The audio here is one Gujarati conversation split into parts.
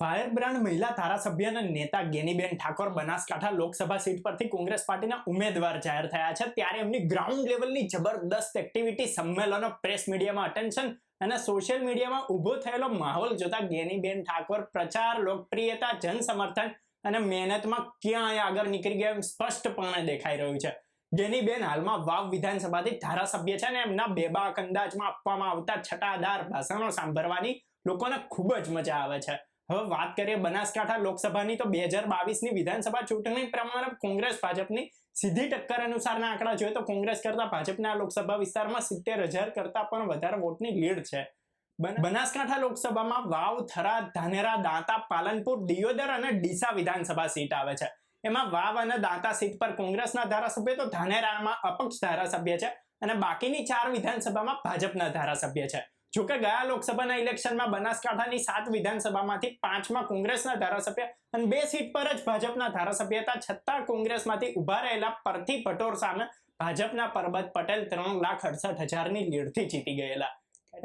ફાયર બ્રાન્ડ મહિલા ધારાસભ્ય અને નેતા ગેનીબેન ઠાકોર બનાસકાંઠા લોકસભા સીટ પરથી કોંગ્રેસ પાર્ટીના ઉમેદવાર જાહેર થયા છે. ત્યારે એમની ગ્રાઉન્ડ લેવલની જબરદસ્ત એક્ટિવિટી સંમેલનો પ્રેસ મીડિયામાં અટેન્શન અને સોશિયલ મીડિયામાં ઊભો થયેલો માહોલ જોતા ગેનીબેન ઠાકોર પ્રચાર, લોકપ્રિયતા જન સમર્થન અને મહેનતમાં ક્યાંય આગળ નીકળી ગયા એમ સ્પષ્ટપણે દેખાઈ રહ્યું છે. ગેનીબેન હાલમાં વાવ વિધાનસભાથી ધારાસભ્ય છે અને એમના બેબાક અંદાજમાં આપવામાં આવતા છટાદાર ભાષણો સાંભળવાની લોકોને ખૂબ જ મજા આવે છે. હવે વાત કરીએ બનાસકાંઠા લોકસભાની, તો બે હજાર બાવીસની વિધાનસભા ચૂંટણી પ્રમાણે કોંગ્રેસ ભાજપની સીધી ટક્કર અનુસારના આંકડા જોઈએ તો કોંગ્રેસ કરતા ભાજપના લોકસભા વિસ્તારમાં સિત્તેર હજાર કરતા પણ વધારે વોટની લીડ છે. બનાસકાંઠા લોકસભામાં વાવ થરાદ ધાનેરા, દાંતા, પાલનપુર, દિયોદર અને ડીસા વિધાનસભા સીટ આવે છે. એમાં વાવ અને દાંતા સીટ પર કોંગ્રેસના ધારાસભ્ય, તો ધાનેરામાં અપક્ષ ધારાસભ્ય છે અને બાકીની ચાર વિધાનસભામાં ભાજપના ધારાસભ્ય છે. જોકે ગયા લોકસભાના ઇલેક્શનમાં બનાસકાંઠાની સાત વિધાનસભામાંથી પાંચમાં કોંગ્રેસના ધારાસભ્ય અને બે સીટ પર જ ભાજપના ધારાસભ્ય હતા. છતાં કોંગ્રેસમાંથી ઊભા રહેલા પરથી પટોર સામે ભાજપના પરબત પટેલ ત્રણ લાખ અડસઠ હજારની લીડથી જીતી ગયેલા.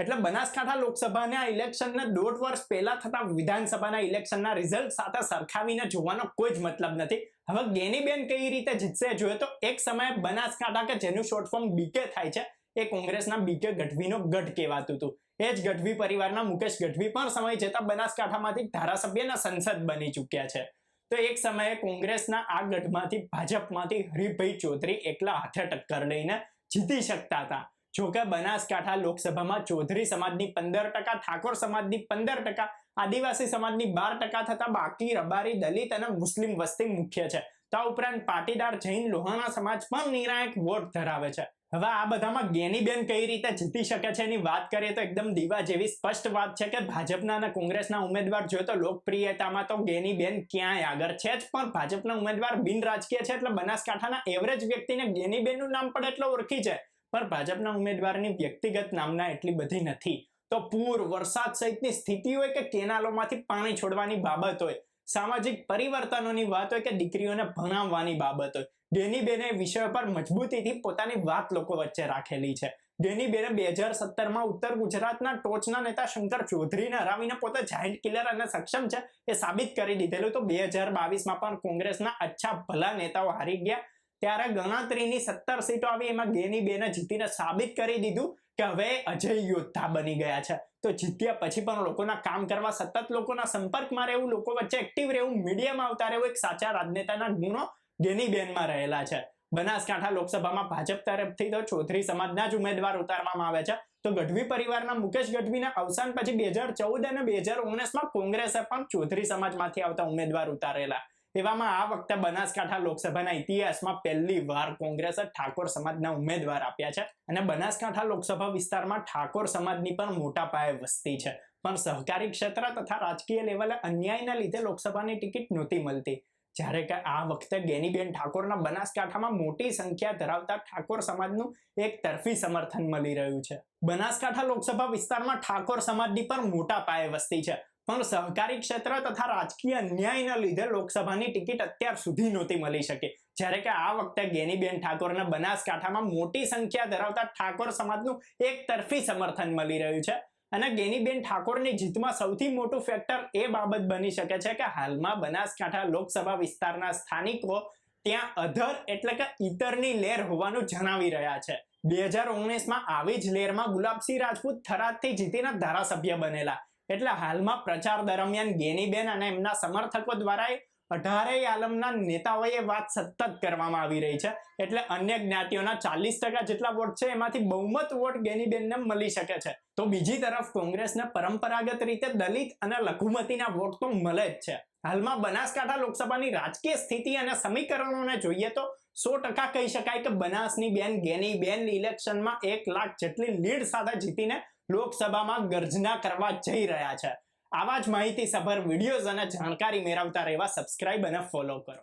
એટલે બનાસકાંઠા લોકસભાના ઇલેક્શનને દોઢ વર્ષ પહેલા થતા વિધાનસભાના ઇલેક્શનના રિઝલ્ટ સાથે સરખાવીને જોવાનો કોઈ જ મતલબ નથી. હવે ગેનીબેન કઈ રીતે જીતશે જોઈએ તો એક સમયે બનાસકાંઠા કે જેનું શોર્ટ ફોર્મ બીકે થાય છે. એ કોંગ્રેસના બીકે ગઢવીનો ગઢ કહેવાતું હતું. એ જ ગઢવી પરિવારના મુકેશ ગઢવી પણ સમય જતા બનાસકાંઠામાંથી ધારાસભ્યના સંસદ બની ચૂક્યા છે. તો એક સમયે કોંગ્રેસના આ ગઢમાંથી ભાજપમાંથી હરિભાઈ ચૌધરી એકલા હાથે ટક્કર લઈને જીતી શકતા હતા. જોકે બનાસકાંઠા લોકસભામાં ચૌધરી સમાજની પંદર ટકા, ઠાકોર સમાજની પંદર ટકા, આદિવાસી સમાજની બાર ટકા થતા બાકી રબારી દલિત અને મુસ્લિમ વસ્તી મુખ્ય છે. તો ઉપરાંત પાટીદાર જૈન લોહાણા સમાજ પણ નિર્ણાયક વોટ ધરાવે છે. હવે આ બધામાં ગેનીબેન કઈ રીતે જીતી શકે છે એની વાત કરીએ તો એકદમ દીવા જેવી સ્પષ્ટ વાત છે કે ભાજપના અને કોંગ્રેસના ઉમેદવાર જોઈએ તો લોકપ્રિયતામાં તો ગેનીબેન ક્યાંય આગળ છે જ, પણ ભાજપના ઉમેદવાર બિન રાજકીય છે એટલે બનાસકાંઠાના એવરેજ વ્યક્તિને ગેનીબેનનું નામ પણ એટલો ઓળખી છે, પણ ભાજપના ઉમેદવારની વ્યક્તિગત નામના એટલી બધી નથી. તો પૂર, વરસાદ સહિતની સ્થિતિ હોય કે કેનાલોમાંથી પાણી છોડવાની બાબત હોય સામાજિક પરિવર્તનોની વાત હોય કે દીકરીઓને ભણાવવાની બાબત હોય ગેનીબેને વિષય પર મજબૂતીથી પોતાની વાત લોકો વચ્ચે રાખેલી છે. ગેનીબેને બે હજાર સત્તરમાં ઉત્તર ગુજરાતના ટોચના નેતા શંકર ચૌધરીને હરાવીને પોતે જાહેર કિલર અને સક્ષમ છે એ સાબિત કરી દીધેલું. તો બે હજાર બાવીસમાં પણ કોંગ્રેસના અચ્છા ભલા નેતાઓ હારી ગયા. ત્યારે ગણતરીની સત્તર સીટો આવી, એમાં ગેની બેને જીતીને સાબિત કરી દીધું કે હવે અજય યોદ્ધા બની ગયા છે. તો જીત્યા પછી પણ લોકોના કામ કરવા, સતત લોકોના સંપર્કમાં રહેવું, લોકો વચ્ચે એક્ટિવ રહેવું મીડિયામાં આવતા રહેવું, એક સાચા રાજનેતાના ગુણો ગેનીબેનમાં રહેલા છે. બનાસકાંઠા લોકસભામાં ભાજપ તરફથી તો ચૌધરી સમાજના જ ઉમેદવાર ઉતારવામાં આવે છે. તો ગઢવી પરિવારના મુકેશ ગઢવીના અવસાન પછી બે હજાર ચૌદ અને બે હજાર ઓગણીસમાં કોંગ્રેસે પણ ચૌધરી સમાજમાંથી આવતા ઉમેદવાર ઉતારેલા. એવામાં આ વખતે બનાસકાંઠા લોકસભાના ઇતિહાસમાં પહેલી વાર કોંગ્રેસે ઠાકોર સમાજના ઉમેદવાર આપ્યા છે. અને બનાસકાંઠા લોકસભા વિસ્તારમાં ઠાકોર સમાજની પણ મોટા પાયે વસ્તી છે. પણ સહકારી ક્ષેત્ર તથા રાજકીય લેવલે અન્યાયના લીધે લોકસભાની ટિકિટ નહોતી મળતી. જ્યારે કે આ વખતે ગેનીબેન ઠાકોરના બનાસકાંઠામાં મોટી સંખ્યા ધરાવતા ઠાકોર સમાજનું એક તરફી સમર્થન મળી રહ્યું છે. બનાસકાંઠા લોકસભા વિસ્તારમાં ઠાકોર સમાજની પણ મોટા પાયે વસ્તી છે. પણ સહકારી ક્ષેત્ર તથા રાજકીય અન્યાયના લીધે લોકસભાની ટિકિટ અત્યાર સુધી નહોતી મળી શકે. જ્યારે કે આ વખતે ગેનીબેન ઠાકોરને બનાસકાંઠામાં મોટી સંખ્યા ધરાવતા ઠાકોર સમાજનું એક તરફી સમર્થન મળી રહ્યું છે. અને ગેનીબેન ઠાકોરની જીતમાં સૌથી મોટું ફેક્ટર એ બાબત બની શકે છે કે હાલમાં બનાસકાંઠા લોકસભા વિસ્તારના સ્થાનિકો ત્યાં અધર એટલે કે ઈતરની લેર હોવાનું જણાવી રહ્યા છે. બે હજાર ઓગણીસમાં આવી જ લેરમાં ગુલાબસિંહ રાજપૂત થરાદથી જીતીને ધારાસભ્ય બનેલા. એટલે હાલમાં પ્રચાર દરમિયાન ગેનીબેન અને એમના સમર્થકો દ્વારા અઢારેય આલમના નેતાઓએ વાત સતત કરવામાં આવી રહી છે. એટલે અન્ય જ્ઞાતિઓના ચાલીસ ટકા જેટલા વોટ છે, એમાંથી બહુમત વોટ ગેનીબેનને મળી શકે છે. તો બીજી તરફ કોંગ્રેસને પરંપરાગત રીતે દલિત અને લઘુમતીના વોટ તો મળે જ છે. હાલમાં બનાસકાંઠા લોકસભાની રાજકીય સ્થિતિ અને સમીકરણોને જોઈએ તો સો ટકા કહી શકાય કે બનાસની બેન ગેની બેન ઇલેક્શનમાં એક લાખ જેટલી લીડ સાથે જીતીને લોકસભામાં ગર્જના કરવા જઈ રહ્યા છે. આવા જ માહિતી સભર વિડીયોઝ અને જાણકારી મેળવતા રહેવા સબસ્ક્રાઇબ અને ફોલો કરો.